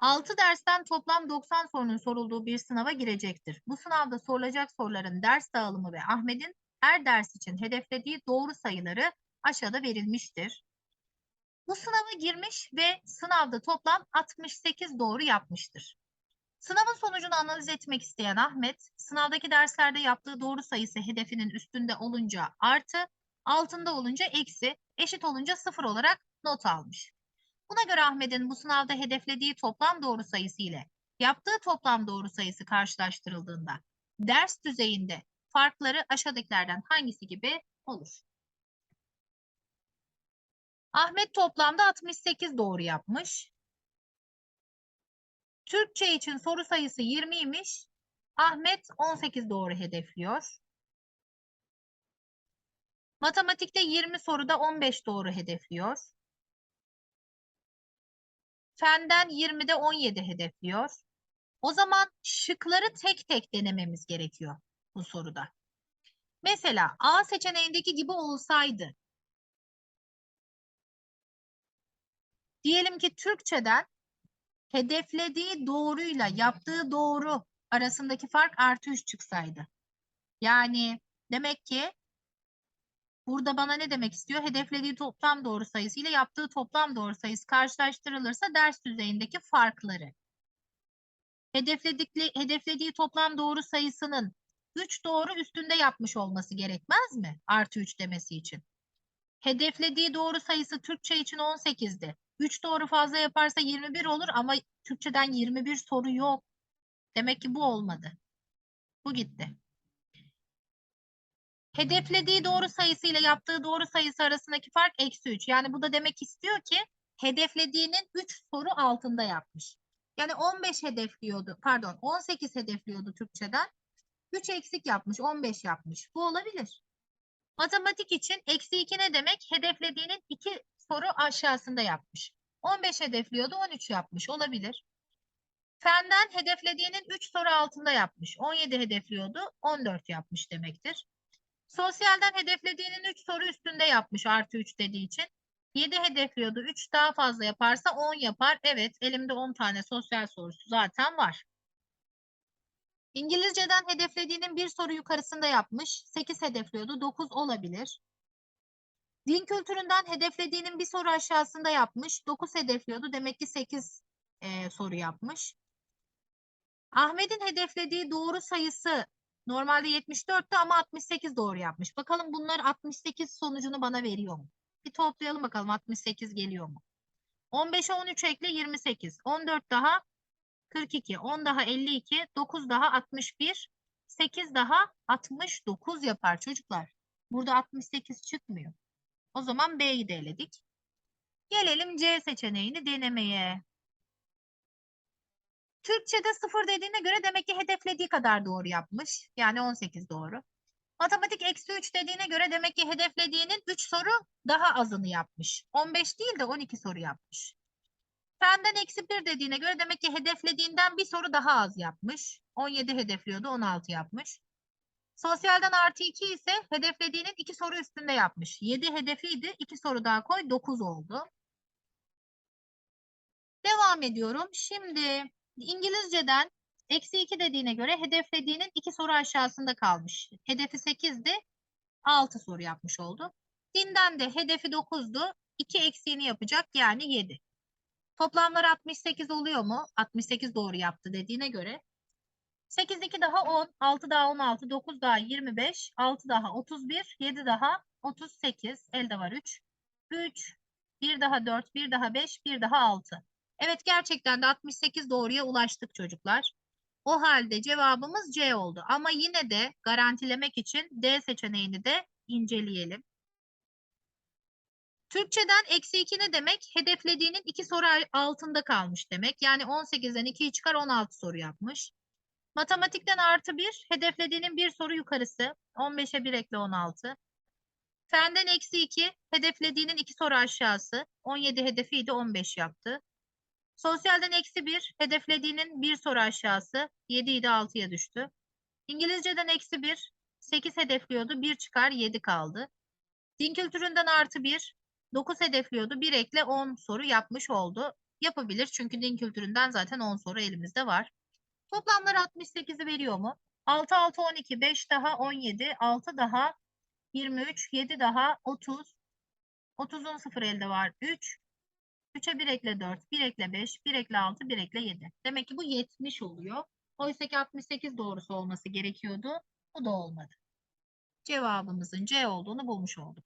6 dersten toplam 90 sorunun sorulduğu bir sınava girecektir. Bu sınavda sorulacak soruların ders dağılımı ve Ahmet'in her ders için hedeflediği doğru sayıları aşağıda verilmiştir. Bu sınava girmiş ve sınavda toplam 68 doğru yapmıştır. Sınavın sonucunu analiz etmek isteyen Ahmet, sınavdaki derslerde yaptığı doğru sayısı hedefinin üstünde olunca artı, altında olunca eksi, eşit olunca sıfır olarak not almış. Buna göre Ahmet'in bu sınavda hedeflediği toplam doğru sayısı ile yaptığı toplam doğru sayısı karşılaştırıldığında ders düzeyinde farkları aşağıdakilerden hangisi gibi olur? Ahmet toplamda 68 doğru yapmış. Türkçe için soru sayısı 20'ymiş. Ahmet 18 doğru hedefliyor. Matematikte 20 soruda 15 doğru hedefliyor. Fenden 20'de 17 hedefliyor. O zaman şıkları tek tek denememiz gerekiyor bu soruda. Mesela A seçeneğindeki gibi olsaydı. Diyelim ki Türkçeden hedeflediği doğruyla yaptığı doğru arasındaki fark artı 3 çıksaydı. Yani demek ki burada bana ne demek istiyor? Hedeflediği toplam doğru sayısı ile yaptığı toplam doğru sayısı karşılaştırılırsa ders düzeyindeki farkları. Hedefledikli, hedeflediği toplam doğru sayısının 3 doğru üstünde yapmış olması gerekmez mi? Artı 3 demesi için. Hedeflediği doğru sayısı Türkçe için 18'di. 3 doğru fazla yaparsa 21 olur ama Türkçeden 21 soru yok. Demek ki bu olmadı. Bu gitti. Hedeflediği doğru sayısı ile yaptığı doğru sayısı arasındaki fark eksi 3. Yani bu da demek istiyor ki hedeflediğinin 3 soru altında yapmış. Yani 15 hedefliyordu, pardon 18 hedefliyordu Türkçeden. 3 eksik yapmış, 15 yapmış. Bu olabilir. Matematik için eksi 2 ne demek? Hedeflediğinin 2 soru aşağısında yapmış. 15 hedefliyordu, 13 yapmış. Olabilir. Fenden hedeflediğinin 3 soru altında yapmış. 17 hedefliyordu, 14 yapmış demektir. Sosyalden hedeflediğinin 3 soru üstünde yapmış artı 3 dediği için. 7 hedefliyordu. 3 daha fazla yaparsa 10 yapar. Evet elimde 10 tane sosyal sorusu zaten var. İngilizceden hedeflediğinin bir soru yukarısında yapmış. 8 hedefliyordu. 9 olabilir. Din kültüründen hedeflediğinin bir soru aşağısında yapmış. 9 hedefliyordu. Demek ki 8 e, soru yapmış. Ahmet'in hedeflediği doğru sayısı normalde 74'tü ama 68 doğru yapmış. Bakalım bunlar 68 sonucunu bana veriyor mu? Bir toplayalım bakalım 68 geliyor mu? 15'e 13 ekle 28. 14 daha 42. 10 daha 52. 9 daha 61. 8 daha 69 yapar çocuklar. Burada 68 çıkmıyor. O zaman B'yi de eledik. Gelelim C seçeneğini denemeye. Türkçe'de 0 dediğine göre demek ki hedeflediği kadar doğru yapmış. Yani 18 doğru. Matematik eksi 3 dediğine göre demek ki hedeflediğinin 3 soru daha azını yapmış. 15 değil de 12 soru yapmış. Fenden eksi 1 dediğine göre demek ki hedeflediğinden bir soru daha az yapmış. 17 hedefliyordu 16 yapmış. Sosyalden artı 2 ise hedeflediğinin 2 soru üstünde yapmış. 7 hedefiydi 2 soru daha koy 9 oldu. Devam ediyorum. Şimdi İngilizceden eksi 2 dediğine göre hedeflediğinin 2 soru aşağısında kalmış. Hedefi 8'di 6 soru yapmış oldu. Dinden de hedefi 9'du 2 eksiğini yapacak yani 7. Toplamlar 68 oluyor mu? 68 doğru yaptı dediğine göre. 8 2 daha 10, 6 daha 16, 9 daha 25, 6 daha 31, 7 daha 38, elde var 3. 3, 1 daha 4, 1 daha 5, 1 daha 6. Evet gerçekten de 68 doğruya ulaştık çocuklar. O halde cevabımız C oldu. Ama yine de garantilemek için D seçeneğini de inceleyelim. Türkçeden eksi 2 ne demek? Hedeflediğinin 2 soru altında kalmış demek. Yani 18'den 2'yi çıkar 16 soru yapmış. Matematikten artı 1, hedeflediğinin bir soru yukarısı. 15'e 1 ekle 16. Fenden eksi 2, hedeflediğinin 2 soru aşağısı. 17 hedefiydi 15 yaptı. Sosyalden eksi 1, hedeflediğinin bir soru aşağısı. 7 idi 6'ya düştü. İngilizceden eksi 1, 8 hedefliyordu. 1 çıkar 7 kaldı. Din kültüründen artı 1, 9 hedefliyordu. 1 ekle 10 soru yapmış oldu. Yapabilir çünkü din kültüründen zaten 10 soru elimizde var. Toplamları 68'i veriyor mu? 6, 6, 12, 5 daha 17, 6 daha 23, 7 daha 30. 30'un 0 elde var 3. 3'e 1 ekle 4, 1 ekle 5, 1 ekle 6, 1 ekle 7. Demek ki bu 70 oluyor. Oysa ki 68 doğrusu olması gerekiyordu. Bu da olmadı. Cevabımızın C olduğunu bulmuş olduk.